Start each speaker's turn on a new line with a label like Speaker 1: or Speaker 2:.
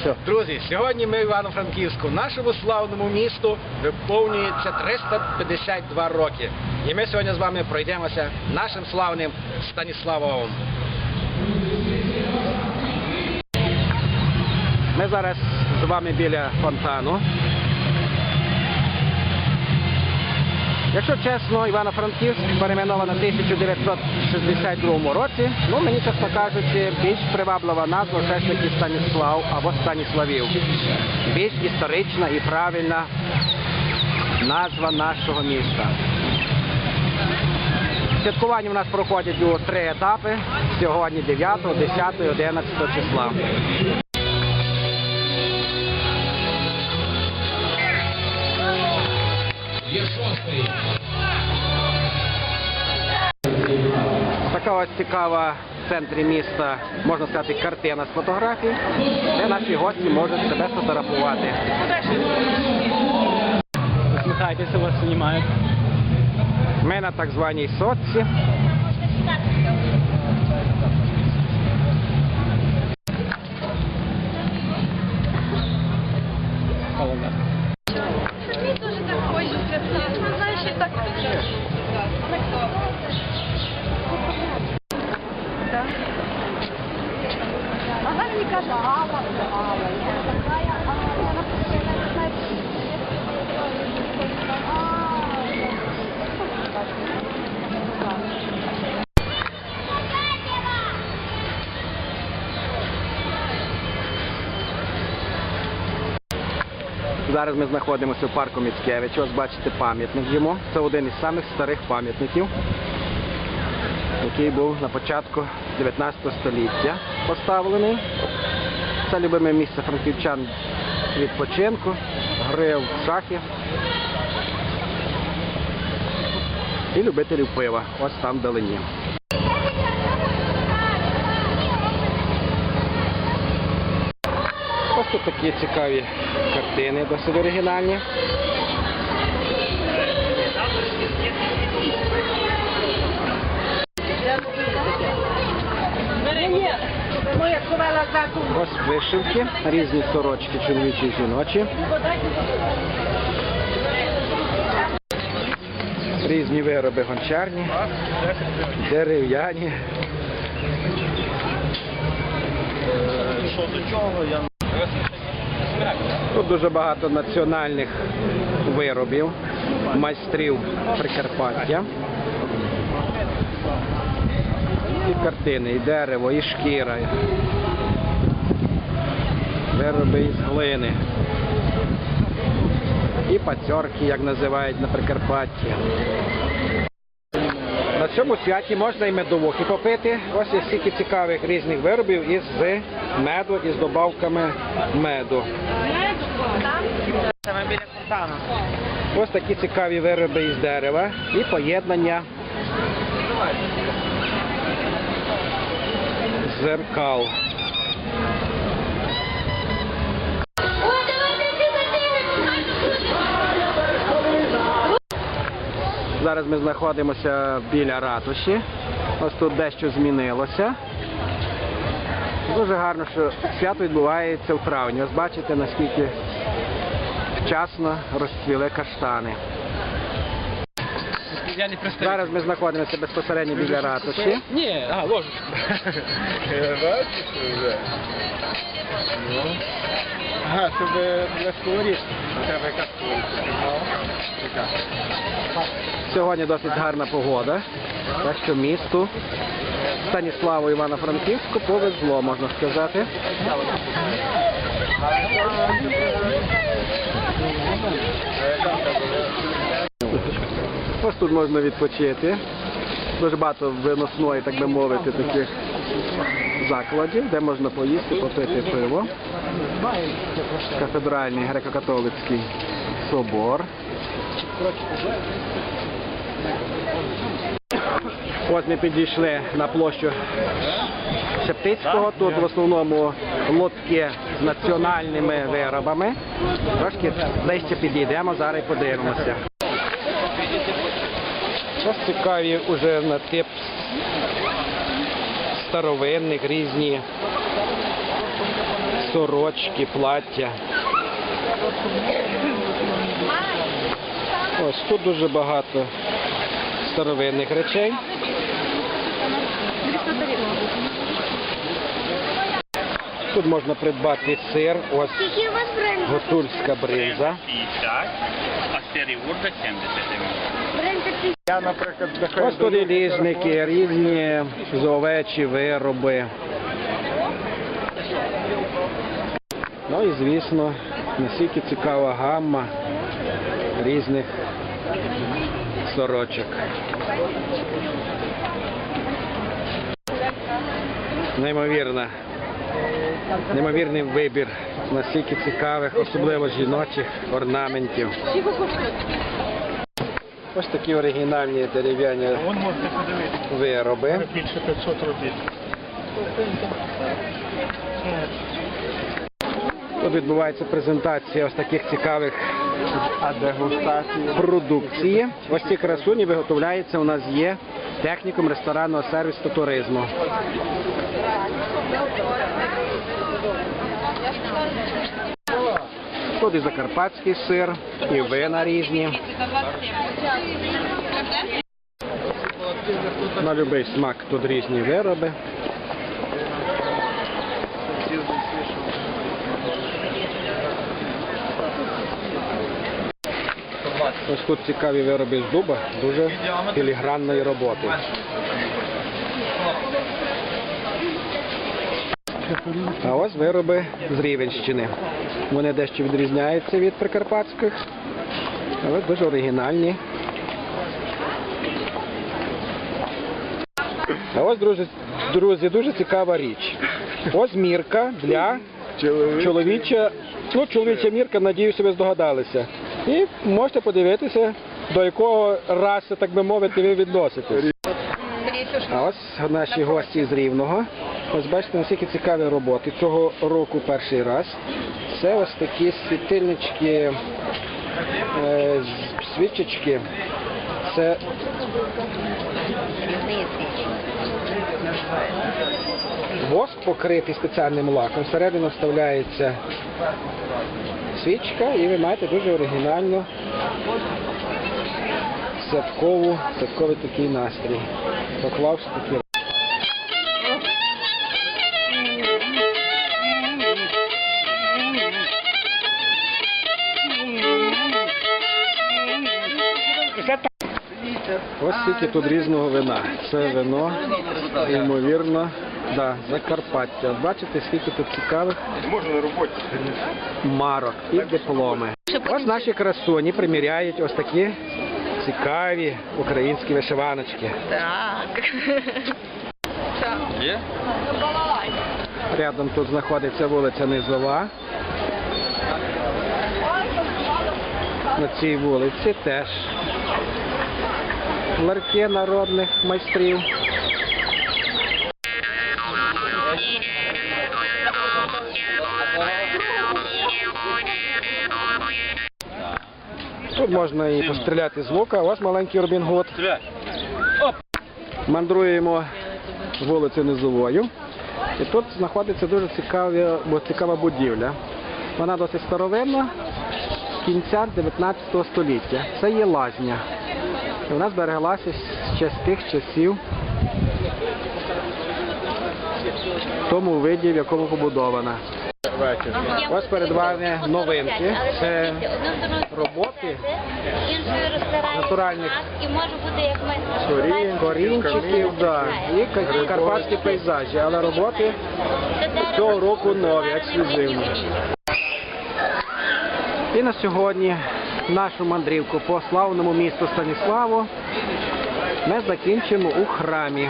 Speaker 1: Все.
Speaker 2: Друзі, сьогодні ми в Івано-Франківську, нашому славному місту, виповнюється 352 роки. І ми сьогодні з вами пройдемося нашим славним Станіславовим. Ми зараз з вами біля фонтану. Якщо чесно, Івано-Франківськ перейменовано в 1962 році. Ну, мені, чесно кажучи, більш приваблива назва все ж таки Станіслав або Станіславів. Більш історична і правильна назва нашого міста. Святкування у нас проходять у три етапи. Сьогодні 9, 10, 11 числа. Така ось цікава в центрі міста, можна сказати, картина з фотографій, де наші гості можуть себе фотографувати.
Speaker 1: Усміхайтеся, вас знімають.
Speaker 2: Ми на так званій сотці.
Speaker 1: Холодно.
Speaker 3: Мені дуже так хочеться. Ну, знаєш, і так Так. Вона мені каже, Алла, це Алла. Я така, я Алла, вона просто, я не знаю,
Speaker 2: Зараз ми знаходимося в парку Міцкевича. Ось бачите пам'ятник йому. Це один із самих старих пам'ятників, який був на початку 19 століття поставлений. Це любиме місце франківчан відпочинку, гри в шахи і любителів пива. Ось там вдалині. Тут такі цікаві картини, досить оригінальні. Ось вишивки, різні сорочки, чоловічі і жіночі. Різні вироби гончарні, дерев'яні.
Speaker 1: Що до чого,
Speaker 2: Тут дуже багато національних виробів, майстрів Прикарпаття. І картини, і дерево, і шкіра, вироби із глини. І пацьорки, як називають на Прикарпатті. Цьому святі можна і медовухи попити. Ось є стільки цікавих різних виробів із меду, із добавками меду. Ось такі цікаві вироби із дерева і поєднання зеркал. Зараз ми знаходимося біля ратуші. Ось тут дещо змінилося. Дуже гарно, що свято відбувається в травні. Ось бачите, наскільки вчасно розцвіли каштани.
Speaker 1: Я не.
Speaker 2: Зараз ми знаходимося безпосередньо біля ратуші.
Speaker 1: Ні, а, ложечку.
Speaker 4: Ну. Ага, щоб для сковорідки. У тебе яка сковорідка?
Speaker 2: Сьогодні досить гарна погода, так що місту Станіславу Івано-Франківську повезло, можна сказати. Ось тут можна відпочити. Дуже багато виносної, так би мовити, таких закладів, де можна поїсти, попити пиво. Кафедральний греко-католицький собор. От ми підійшли на площу Шептицького. Тут в основному лотки з національними виробами. Трошки ближче підійдемо, зараз подивимося. Ось цікаві уже на тип старовинних різні сорочки, плаття. Ось тут дуже багато старовинних речей. Тут можна придбати сир, ось гуцульська бринза.
Speaker 5: А сирі урда 70
Speaker 3: Бренди
Speaker 4: Я, наприклад,
Speaker 2: Ось тут і ліжники, різні зовечі вироби. Ну і звісно, наскільки цікава гамма різних сорочок. Неймовірна. Неймовірний вибір настільки цікавих, особливо жіночих орнаментів. Ось такі оригінальні дерев'яні вироби.
Speaker 4: Більше 500 робіт.
Speaker 2: Тут відбувається презентація ось таких цікавих
Speaker 4: А дегустації?
Speaker 2: продукції. Ось ці красуні виготовляються у нас є технікум ресторанного сервісу туризму. Тут і закарпатський сир, і вина різні. На будь-який смак тут різні вироби. Ось тут цікаві вироби з дуба, дуже філігранної роботи. А ось вироби з Рівенщини. Вони дещо відрізняються від прикарпатських, але дуже оригінальні. А ось, друзі, друзі, дуже цікава річ. Ось мірка для чоловіча, ну, чоловіча мірка, надіюся, ви здогадалися. І можете подивитися, до якого раси, так би мовити, ви відноситесь. А ось наші гості з Рівного. Ось бачите, наскільки цікаві роботи. Цього року перший раз. Це ось такі світильнички, е, свічечки. Це воск покритий спеціальним лаком. Всередину вставляється свічка і ви маєте дуже оригінальну святковий такий настрій. Поклавши такі. Ось скільки тут різного вина. Це вино, ймовірно, да, Закарпаття. Бачите, скільки тут цікавих марок і дипломи. Ось наші красуні приміряють ось такі цікаві українські вишиваночки.
Speaker 1: Є?
Speaker 2: Рядом тут знаходиться вулиця Низова. На цій вулиці теж ларки народних майстрів. Тут можна і постріляти з лука. Ось маленький Робін. Мандруємо вулицею Низовою. І тут знаходиться дуже цікава, цікава будівля. Вона досить старовинна, кінця 19 століття. Це є лазня. І вона збереглася ще з тих часів в тому виді, в якому побудована. Ось перед вами новинки. Це роботи натуральних. Корінчиків да, і карпатські пейзажі, але роботи цього року нові, ексклюзивні. І на сьогодні нашу мандрівку по славному місту Станіславу. Ми закінчимо у храмі